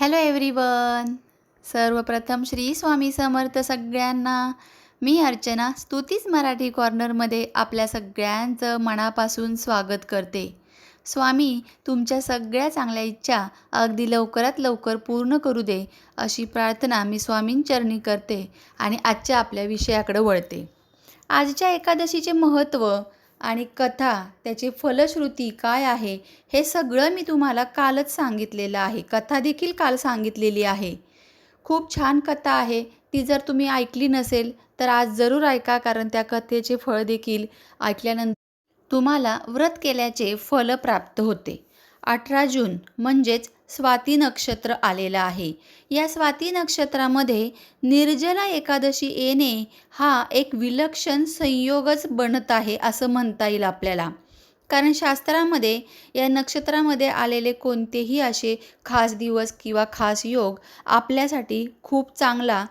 Hello everyone सर्वप्रथम श्री स्वामी समर्थ सगळ्यांना मी अर्चना स्तुतीच मराठी कॉर्नरमध्ये आपल्या सगळ्यांचं मनापासून स्वागत करते. स्वामी तुमच्या सगळ्या चांगल्या इच्छा अगदी लवकरात लवकर पूर्ण करू दे अशी प्रार्थना मी स्वामींचरणी करते आणि आजच्या आपल्या विषयाकडे वळते. आजच्या एकादशीचे महत्त्व आणि कथा त्याची फलश्रुती काय आहे हे सगळं मी तुम्हाला कालच सांगितलेलं आहे. कथा देखील काल सांगितलेली आहे. खूप छान कथा आहे. ती जर तुम्ही ऐकली नसेल तर आज जरूर ऐका कारण त्या कथेचे फळ देखील ऐकल्यानंतर तुम्हाला व्रत केल्याचे फल प्राप्त होते. अठरा जून म्हणजेच स्वाती नक्षत्र आलेलं आहे. या स्वाती नक्षत्रामध्ये निर्जला एकादशी येणे हा एक विलक्षण संयोगच बनत आहे असं म्हणता येईल आपल्याला. कारण शास्त्रामध्ये या नक्षत्रामध्ये आलेले कोणतेही असे खास दिवस किंवा खास योग आपल्यासाठी खूप चांगला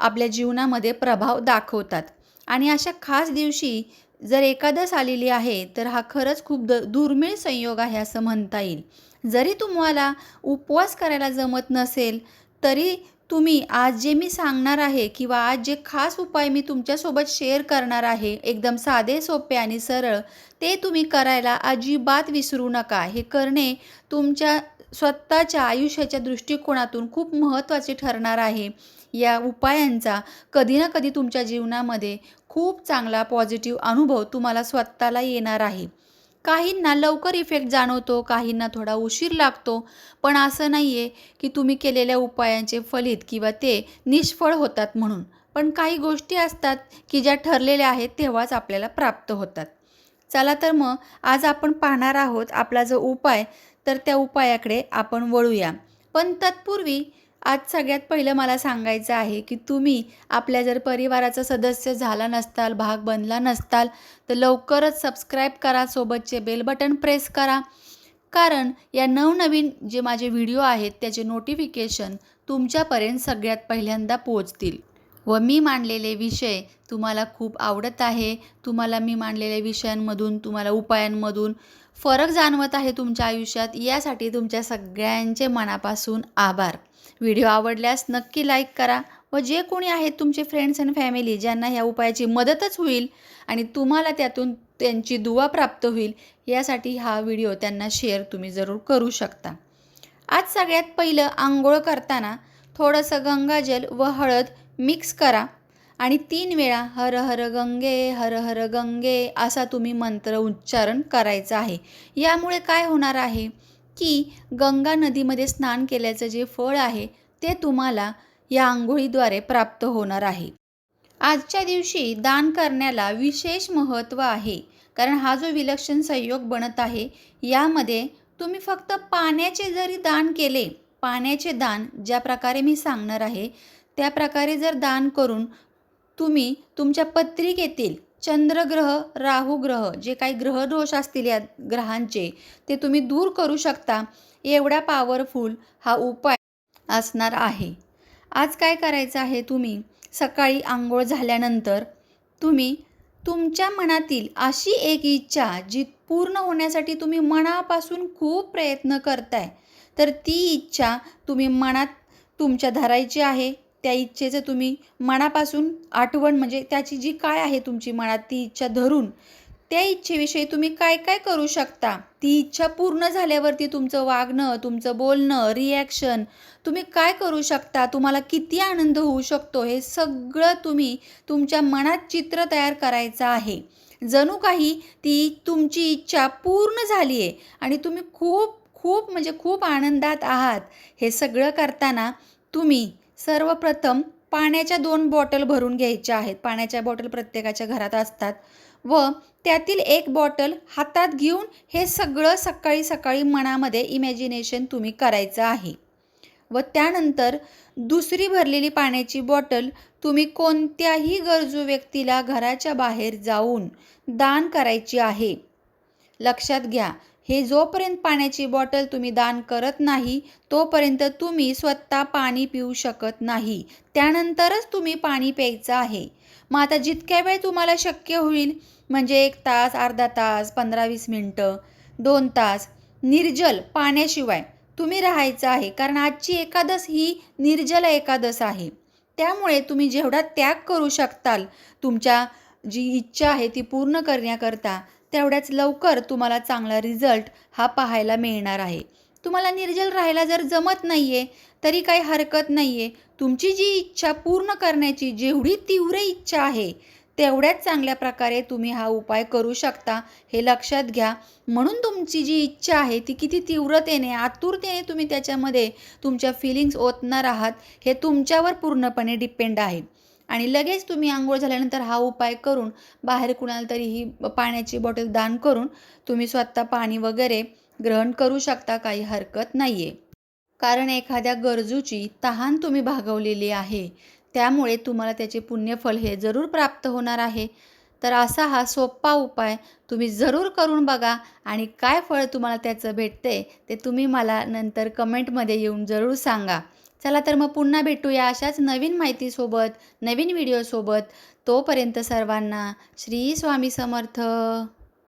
आपल्या जीवनामध्ये प्रभाव दाखवतात. आणि अशा खास दिवशी जर एकादश आलेली आहे तर हा खरंच खूप द दुर्मिळ संयोग आहे असं म्हणता येईल. जरी तुम्हाला उपवास करायला जमत नसेल तरी तुम्ही आज जे मी सांगणार आहे किंवा आज जे खास उपाय मी तुमच्यासोबत शेअर करणार आहे एकदम साधे सोपे आणि सरळ ते तुम्ही करायला अजिबात विसरू नका. हे करणे तुमच्या स्वतःच्या आयुष्याच्या दृष्टिकोनातून खूप महत्त्वाचे ठरणार आहे. या उपायांचा कधी ना कधी तुमच्या जीवनामध्ये खूप चांगला पॉझिटिव्ह अनुभव तुम्हाला स्वतःला येणार आहे. काहींना लवकर इफेक्ट जाणवतो काहींना थोडा उशीर लागतो. पण असं नाही आहे की तुम्ही केलेल्या उपायांचे फलित किंवा ते निष्फळ होतात म्हणून. पण काही गोष्टी असतात की ज्या ठरलेल्या आहेत तेव्हाच आपल्याला प्राप्त होतात. चला तर मग आज आपण पाहणार आहोत आपला जो उपाय तर त्या उपायाकडे आपण वळूया. पण तत्पूर्वी आज सगळ्यात पहिलं मला सांगायचं आहे की तुम्ही आपल्या जर परिवाराचा सदस्य झाला नसताल भाग बनला नसताल तर लवकरच सबस्क्राईब करा सोबतचे बेल बटन प्रेस करा. कारण या नवनवीन जे माझे व्हिडिओ आहेत त्याचे नोटिफिकेशन तुमच्यापर्यंत सगळ्यात पहिल्यांदा पोहोचतील. व मी मांडलेले विषय तुम्हाला खूप आवडत आहे. तुम्हाला मी मांडलेल्या विषयांमधून तुम्हाला उपायांमधून फरक जाणवत आहे तुमच्या आयुष्यात यासाठी तुमच्या सगळ्यांचे मनापासून आभार. व्हिडिओ आवडल्यास नक्की लाईक करा व जे कोणी आहेत तुमचे फ्रेंड्स अँड फॅमिली ज्यांना ह्या उपायाची मदतच होईल आणि तुम्हाला त्यातून त्यांची दुवा प्राप्त होईल यासाठी हा व्हिडिओ त्यांना शेअर तुम्ही जरूर करू शकता. आज सगळ्यात पहिलं आंघोळ करताना थोडंसं गंगाजल व हळद मिक्स करा. आणि तीन वेळा हर हर गंगे हर हर गंगे असा तुम्ही मंत्र उच्चारण करायचं आहे. यामुळे काय होणार आहे की गंगा नदीमध्ये स्नान केल्याचं जे फळ आहे ते तुम्हाला या आंघोळीद्वारे प्राप्त होणार आहे. आजच्या दिवशी दान करण्याला विशेष महत्त्व आहे. कारण हा जो विलक्षण संयोग बनत आहे यामध्ये तुम्ही फक्त पाण्याचे जरी दान केले पाण्याचे दान ज्या प्रकारे मी सांगणार आहे त्या प्रकारे जर दान करून तुम्ही तुमच्या पत्रिकेतील चंद्रग्रह राहुग्रह जे काही ग्रहदोष असतील या ग्रहांचे ते तुम्ही दूर करू शकता. एवढा पॉवरफुल हा उपाय असणार आहे. आज काय करायचं आहे तुम्ही? सकाळी आंघोळ झाल्यानंतर तुम्ही तुमच्या मनातील अशी एक इच्छा जी पूर्ण होण्यासाठी तुम्ही मनापासून खूप प्रयत्न करताय तर ती इच्छा तुम्ही मनात तुमच्या धरायची आहे. त्या इच्छेचं तुम्ही मनापासून आठवण म्हणजे त्याची जी काय आहे तुमची मनात ती इच्छा धरून त्या इच्छेविषयी तुम्ही काय काय करू शकता? ती इच्छा पूर्ण झाल्यावरती तुमचं वागणं तुमचं बोलणं रिॲक्शन तुम्ही काय करू शकता? तुम्हाला किती आनंद होऊ शकतो? हे सगळं तुम्ही तुमच्या मनात चित्र तयार करायचं आहे. जणू काही ती तुमची इच्छा पूर्ण झाली आहे आणि तुम्ही खूप खूप म्हणजे खूप आनंदात आहात. हे सगळं करताना तुम्ही सर्वप्रथम पाण्याच्या दोन बॉटल भरून घ्यायच्या आहेत. पाण्याच्या बॉटल प्रत्येकाच्या घरात असतात व त्यातील एक बॉटल हातात घेऊन हे सगळं सकाळी सकाळी मनामध्ये इमॅजिनेशन तुम्ही करायचं आहे. व त्यानंतर दुसरी भरलेली पाण्याची बॉटल तुम्ही कोणत्याही गरजू व्यक्तीला घराच्या बाहेर जाऊन दान करायची आहे. लक्षात घ्या हे जोपर्यंत पाण्याची बॉटल तुम्ही दान करत नाही तोपर्यंत तुम्ही स्वतः पाणी पिऊ शकत नाही. त्यानंतरच तुम्ही पाणी प्यायचं आहे. मग आता जितक्या वेळ तुम्हाला शक्य होईल म्हणजे एक तास अर्धा तास पंधरा वीस मिनटं दोन तास निर्जल पाण्याशिवाय तुम्ही राहायचं आहे. कारण आजची एकादश ही निर्जल एकादश आहे. त्यामुळे तुम्ही जेवढा त्याग करू शकताल तुमच्या जी इच्छा आहे ती पूर्ण करण्याकरता तेवढ्याच लवकर तुम्हाला चांगला रिझल्ट हा पाहायला मिळणार आहे. तुम्हाला निर्जल राहायला जर जमत नाही आहे तरी काही हरकत नाही आहे तुमची जी इच्छा पूर्ण करण्याची जेवढी तीव्र इच्छा आहे तेवढ्याच चांगल्या प्रकारे तुम्ही हा उपाय करू शकता हे लक्षात घ्या. म्हणून तुमची जी इच्छा आहे ती किती तीव्रतेने आतुरतेने तुम्ही त्याच्यामध्ये तुमच्या फिलिंग्स ओतणार आहात हे तुमच्यावर पूर्णपणे डिपेंड आहे. आणि लगेच तुम्ही आंघोळ झाल्यानंतर हा उपाय करून बाहेर कुणाला तरी ही पाण्याची बॉटल दान करून तुम्ही स्वतः पाणी वगैरे ग्रहण करू शकता काही हरकत नाही आहे कारण एखाद्या गरजूची तहान तुम्ही भागवलेली आहे त्यामुळे तुम्हाला त्याचे पुण्यफल हे जरूर प्राप्त होणार आहे. तर असा हा सोपा उपाय तुम्ही जरूर करून बघा आणि काय फळ तुम्हाला त्याचं भेटते ते तुम्ही मला नंतर कमेंटमध्ये येऊन जरूर सांगा. चला तर मग पुन्हा भेटूया अशाच नवीन माहितीसोबत नवीन व्हिडिओसोबत. तोपर्यंत सर्वांना श्री स्वामी समर्थ.